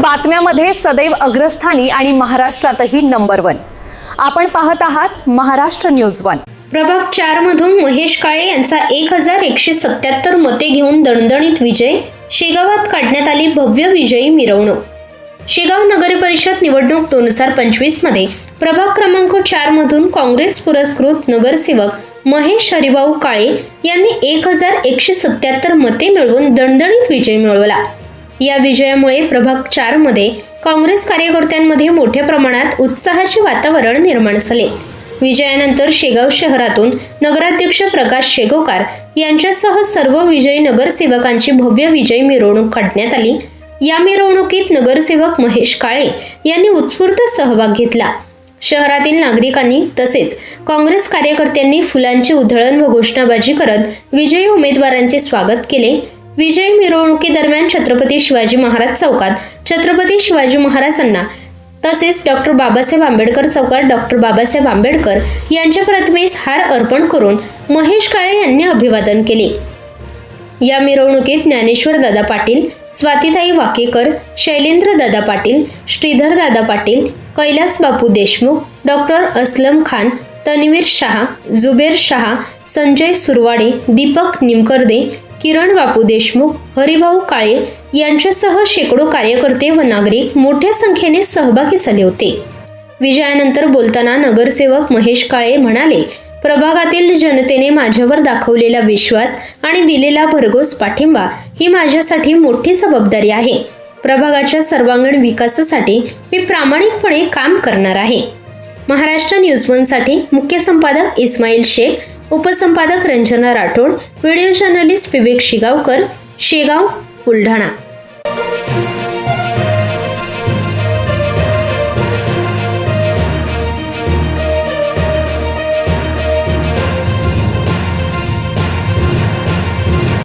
बातम्यामध्ये सदैव अग्रस्थानी आणि महाराष्ट्रातही नंबर वन. आपण पाहत आहात महाराष्ट्र न्यूज वन. प्रभाग चार मधून महेश काळे यांचा एक हजार एकशे सत्याहत्तर मते घेऊन दणदणीत विजय. शेगावात काढण्यात आली भव्य विजयी मिरवणूक. शेगाव नगर परिषद निवडणूक दोन हजार पंचवीसमध्ये प्रभाग क्रमांक चार मधून काँग्रेस पुरस्कृत नगरसेवक महेश हरिभाऊ काळे यांनी एक हजार एकशे सत्याहत्तर मते मिळवून दणदणीत विजय मिळवला. या विजयामुळे प्रभाग चारमध्ये काँग्रेस कार्यकर्त्यांमध्ये मोठ्या प्रमाणात उत्साहाचे वातावरण निर्माण झाले. विजयानंतर शेगाव शहरातून नगराध्यक्ष प्रकाश शेगोकार यांच्यासह सर्व विजयी नगरसेवकांची भव्य विजयी मिरवणूक काढण्यात आली. या मिरवणुकीत नगरसेवक महेश काळे यांनी उत्स्फूर्त सहभाग घेतला. शहरातील नागरिकांनी तसेच काँग्रेस कार्यकर्त्यांनी फुलांची उधळण व घोषणाबाजी करत विजयी उमेदवारांचे स्वागत केले. विजय मिरवणुकीदरम्यान छत्रपती शिवाजी महाराज चौकात. छत्रपती शिवाजी महाराजांना तसेच डॉक्टर बाबासाहेब आंबेडकर चौकात डॉक्टर बाबासाहेब आंबेडकर यांच्या प्रतिमेस हार अर्पण करून महेश काळे यांनी अभिवादन केले. या मिरवणुकीत ज्ञानेश्वर दादा पाटील स्वातीताई वाकेकर शैलेंद्र दादा पाटील श्रीधर दादा पाटील कैलास बापू देशमुख डॉक्टर असलम खान तन्वीर शहा जुबेर शहा संजय सुरवाडे दीपक निमकर्दे किरण बापू देशमुख हरिभाऊ काळे यांच्यासह शेकडो कार्यकर्ते व नागरिक मोठ्या संख्येने सहभागी झाले होते. विजयानंतर बोलताना नगरसेवक महेश काळे म्हणाले प्रभागातील जनतेने माझ्यावर दाखवलेला विश्वास आणि दिलेला भरघोस पाठिंबा ही माझ्यासाठी मोठी जबाबदारी आहे. प्रभागाच्या सर्वांगीण विकासासाठी मी प्रामाणिकपणे काम करणार आहे. महाराष्ट्र न्यूज वनसाठी मुख्य संपादक इस्माईल शेख उपसंपादक रंजना राठोड व्हिडिओ जर्नलिस्ट विवेक शिगावकर शेगाव बुलढाणा.